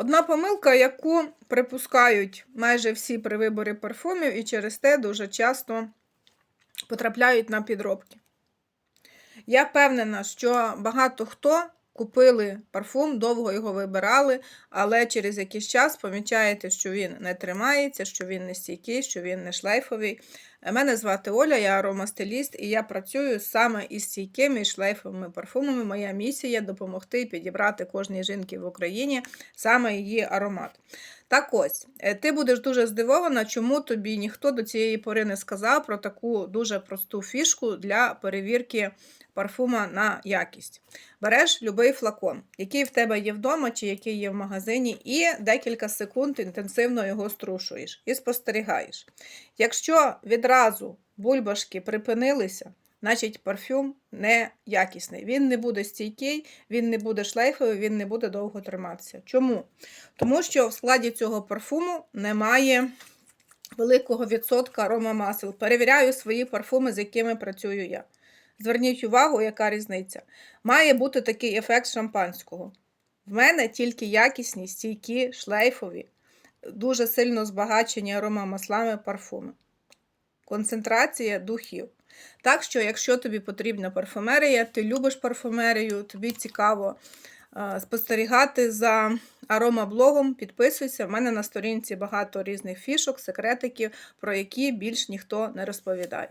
Одна помилка, яку припускають майже всі при виборі парфумів, і через те дуже часто потрапляють на підробки. Я впевнена, що багато хто купили парфум, довго його вибирали, але через якийсь час помічаєте, що він не тримається, що він не стійкий, що він не шлейфовий. Мене звати Оля, я аромастиліст, і я працюю саме із стійкими і шлейфовими парфумами. Моя місія допомогти підібрати кожній жінці в Україні саме її аромат. Так ось, е, ти будеш дуже здивована, чому тобі ніхто до цієї пори не сказав про таку дуже просту фішку для перевірки парфума на якість. Береш будь-який флакон, який в тебе є вдома чи який є в магазині, і декілька секунд інтенсивно його струшуєш і спостерігаєш. Якщо відразу бульбашки припинилися, значить парфюм не якісний. Він не буде стійкий, він не буде шлейфовий, він не буде довго триматися. Чому? Тому що в складі цього парфуму немає великого відсотка аромамасел. Перевіряю свої парфуми, з якими працюю я. Зверніть увагу, яка різниця. Має бути такий ефект шампанського. В мене тільки якісні, стійкі, шлейфові, дуже сильно збагачені аромамаслами парфуми. Концентрація духів. Так що, якщо тобі потрібна парфумерія, ти любиш парфумерію, тобі цікаво е, спостерігати за аромаблогом, підписуйся. В мене на сторінці багато різних фішок, секретиків, про які більш ніхто не розповідає.